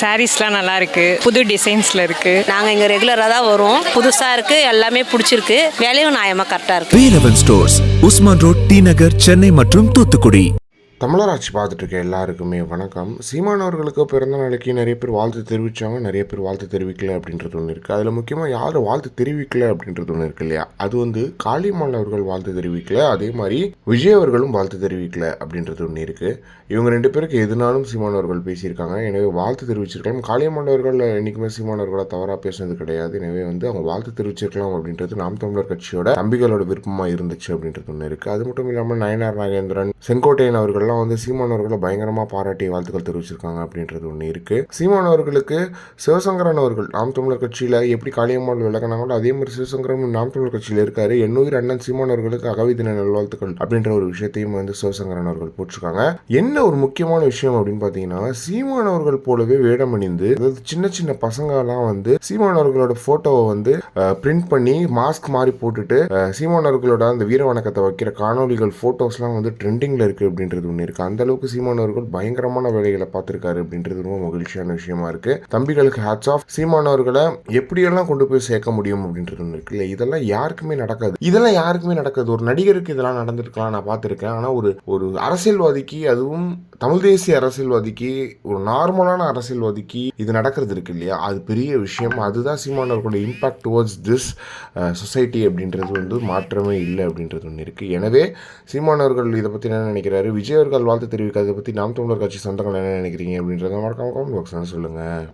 சாரீஸ்லாம் நல்லா இருக்கு புது டிசைன்ஸ்ல இருக்கு. நாங்கள் இங்கே ரெகுலராக தான் வரோம். புதுசாக இருக்குது எல்லாமே பிடிச்சிருக்கு. விலையும் நியாயமாக கரெக்டாக இருக்குது Velavan stores Usman road T Nagar Chennai மற்றும் தூத்துக்குடி. தமிழராட்சி பார்த்துட்டு இருக்க எல்லாருக்குமே வணக்கம். சீமானவர்களுக்கு பிறந்த நாளைக்கு நிறைய பேர் வாழ்த்து தெரிவித்தாங்க நிறைய பேர் வாழ்த்து தெரிவிக்கல அப்படின்றது ஒன்று இருக்குது அதில் முக்கியமாக யார் வாழ்த்து தெரிவிக்கல அப்படின்றது ஒன்று இருக்கு இல்லையா? அது வந்து காளிமான் அவர்கள் வாழ்த்து தெரிவிக்கல அதே மாதிரி விஜய் அவர்களும் வாழ்த்து தெரிவிக்கல அப்படின்றது ஒன்று இருக்குது இவங்க ரெண்டு பேருக்கு எதுனாலும் சீமானவர்கள் பேசியிருக்காங்க. எனவே வாழ்த்து தெரிவிச்சிருக்கலாம். காளியம்மாள் அவர்கள் என்றைக்குமே சீமானவர்களை தவறாக பேசுனது கிடையாது. எனவே வந்து அவங்க வாழ்த்து தெரிவிச்சிருக்கலாம் அப்படின்றது நாம் தமிழர் கட்சியோட தம்பிகளோட விருப்பமாக இருந்துச்சு அப்படின்றது ஒன்று இருக்குது அது மட்டும் இல்லாமல் நயனார் நாகேந்திரன் செங்கோட்டையன் அவர்கள் அவர்கள்லாம் வந்து சீமான் அவர்களை பயங்கரமாக பாராட்டி வாழ்த்துக்கள் தெரிவிச்சிருக்காங்க அப்படின்றது ஒன்று இருக்குது சீமான் அவர்களுக்கு சிவசங்கரன் அவர்கள் நாம் தமிழர் கட்சியில் எப்படி காளியம்மாள் விளக்கினாங்களோ அதே மாதிரி சிவசங்கரன் நாம் தமிழர் கட்சியில் இருக்காரு. என்னுயிர் அண்ணன் சீமான் அவர்களுக்கு அகவை தின நல்வாழ்த்துக்கள் அப்படின்ற ஒரு விஷயத்தையும் வந்து சிவசங்கரன் அவர்கள் போட்டிருக்காங்க. என்ன ஒரு முக்கியமான விஷயம் அப்படின்னு பார்த்தீங்கன்னா சீமான் அவர்கள் போலவே வேடம் அணிந்து அதாவது சின்ன சின்ன பசங்கள்லாம் வந்து சீமான் அவர்களோட ஃபோட்டோவை வந்து பிரிண்ட் பண்ணி மாஸ்க் மாதிரி போட்டுட்டு சீமான் அவர்களோட அந்த வீர வணக்கத்தை வைக்கிற காணொளிகள் ஃபோட்டோஸ்லாம் வந்து ட்ரெண்டிங்கில் இருக்குது அப்படின்றது பண்ணியிருக்கு. அந்தளவுக்கு அந்த அளவுக்கு சீமான் அவர்கள் பயங்கரமான வேலைகளை பார்த்துருக்காரு அப்படின்றது ரொம்ப மகிழ்ச்சியான விஷயமா இருக்குது தம்பிகளுக்கு ஹேட்ஸ் ஆஃப் சீமான் அவர்களை எப்படியெல்லாம் கொண்டு போய் சேர்க்க முடியும் அப்படின்றது ஒன்று இருக்குல்ல இதெல்லாம் யாருக்குமே நடக்காது. இதெல்லாம் யாருக்குமே நடக்காது. ஒரு நடிகருக்கு இதெல்லாம் நடந்திருக்கலாம் நான் பார்த்துருக்கேன். ஆனால் ஒரு ஒரு அரசியல்வாதிக்கு அதுவும் தமிழ் தேசிய அரசியல்வாதிக்கு ஒரு நார்மலான அரசியல்வாதிக்கு இது நடக்கிறது இருக்கு இல்லையா? அது பெரிய விஷயம். அதுதான் சீமான் அவர்களோட இம்பாக்ட் டுவர்ட்ஸ் திஸ் சொசைட்டி அப்படின்றது வந்து மாற்றமே இல்லை அப்படின்றது ஒன்று இருக்குது எனவே சீமான் அவர்கள் இதை பற்றி என்ன நினைக்கிறாரு? விஜய் நண்பர்கள் வாழ்த்து தெரிவிக்காத பற்றி நாம் தமிழர் கட்சி சொந்தங்கள் என்ன நினைக்கிறீங்க அப்படின்றத மறக்காம கமெண்ட் பாக்ஸ் சொல்லுங்கள்